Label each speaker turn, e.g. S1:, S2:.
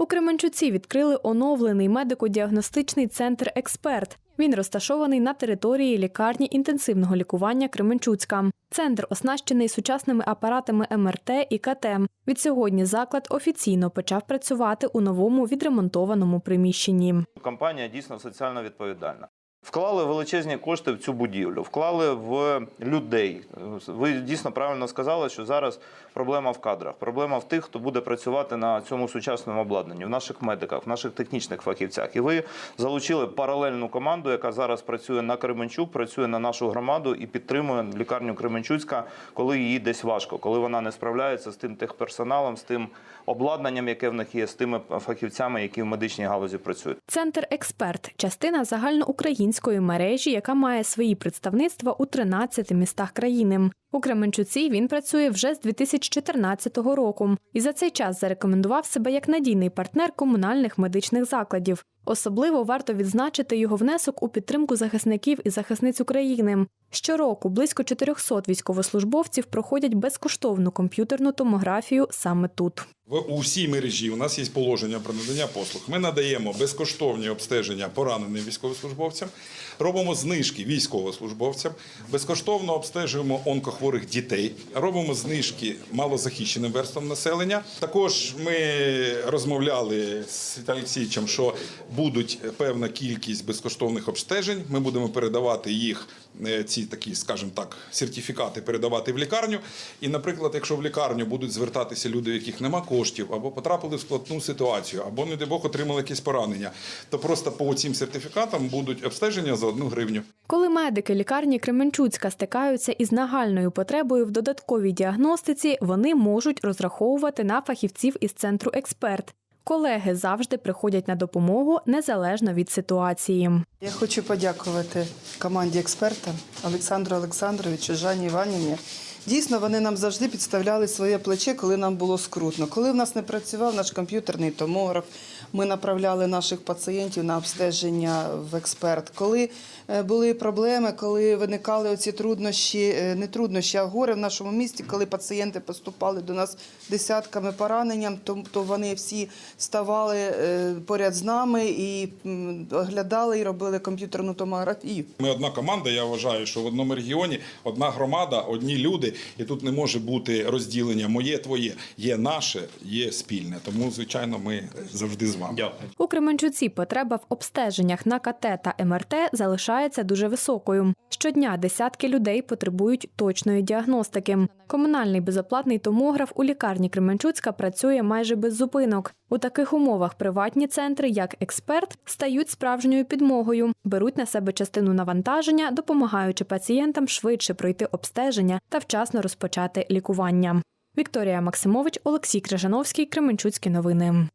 S1: У Кременчуці відкрили оновлений медико-діагностичний центр Експерт. Він розташований на території лікарні інтенсивного лікування Кременчуцька. Центр оснащений сучасними апаратами МРТ і КТ. Відсьогодні заклад офіційно почав працювати у новому відремонтованому приміщенні.
S2: Компанія дійсно соціально відповідальна. Вклали величезні кошти в цю будівлю, вклали в людей. Ви дійсно правильно сказали, що зараз проблема в кадрах. Проблема в тих, хто буде працювати на цьому сучасному обладнанні, в наших медиках, в наших технічних фахівцях. І ви залучили паралельну команду, яка зараз працює на Кременчук, працює на нашу громаду і підтримує лікарню Кременчуцька, коли їй десь важко, коли вона не справляється з тим техперсоналом, з тим обладнанням, яке в них є, з тими фахівцями, які в медичній галузі працюють.
S1: Центр Експерт частина загальноукраїнської мережі, яка має свої представництва у 13 містах країни. У Кременчуці він працює вже з 2014 року і за цей час зарекомендував себе як надійний партнер комунальних медичних закладів. Особливо варто відзначити його внесок у підтримку захисників і захисниць України. Щороку близько 400 військовослужбовців проходять безкоштовну комп'ютерну томографію саме тут.
S3: В усій мережі у нас є положення про надання послуг. Ми надаємо безкоштовні обстеження пораненим військовослужбовцям, робимо знижки військовослужбовцям, безкоштовно обстежуємо онкохворих дітей, робимо знижки малозахищеним верствам населення. Також ми розмовляли з Олексійовичем, що будуть певна кількість безкоштовних обстежень. Ми будемо передавати їх, е, ці такі, скажімо так, сертифікати передавати в лікарню. І, наприклад, якщо в лікарню будуть звертатися люди, у яких нема коштів, або потрапили в складну ситуацію, або, не дай Бог, отримали якісь поранення, то просто по цим сертифікатам будуть обстеження за одну гривню.
S1: Коли медики лікарні Кременчуцька стикаються із нагальною потребою в додатковій діагностиці, вони можуть розраховувати на фахівців із центру експерт. Колеги завжди приходять на допомогу незалежно від ситуації.
S4: Я хочу подякувати команді експерта Олександру Олександровичу, Жанні Іванівні. Дійсно, вони нам завжди підставляли своє плече, коли нам було скрутно. Коли в нас не працював наш комп'ютерний томограф, ми направляли наших пацієнтів на обстеження в експерт. Коли е, були проблеми, коли виникали оці труднощі, е, не труднощі, а горе в нашому місті, коли пацієнти поступали до нас десятками пораненням, то, то вони всі ставали е, поряд з нами і оглядали і робили комп'ютерну томографію.
S3: Ми одна команда. Я вважаю, що в одному регіоні одна громада, одні люди, і тут не може бути розділення моє, твоє. Є наше, є спільне. Тому, звичайно, ми завжди з вами.
S2: Дякую.
S1: У Кременчуці потреба в обстеженнях на КТ та МРТ залишається дуже високою. Щодня десятки людей потребують точної діагностики. Комунальний безоплатний томограф у лікарні Кременчуцька працює майже без зупинок. У таких умовах приватні центри, як експерт, стають справжньою підмогою, беруть на себе частину навантаження, допомагаючи пацієнтам швидше пройти обстеження та вчасно розпочати лікування. Вікторія Максимович, Олексій Крижановський, Кременчуцькі новини.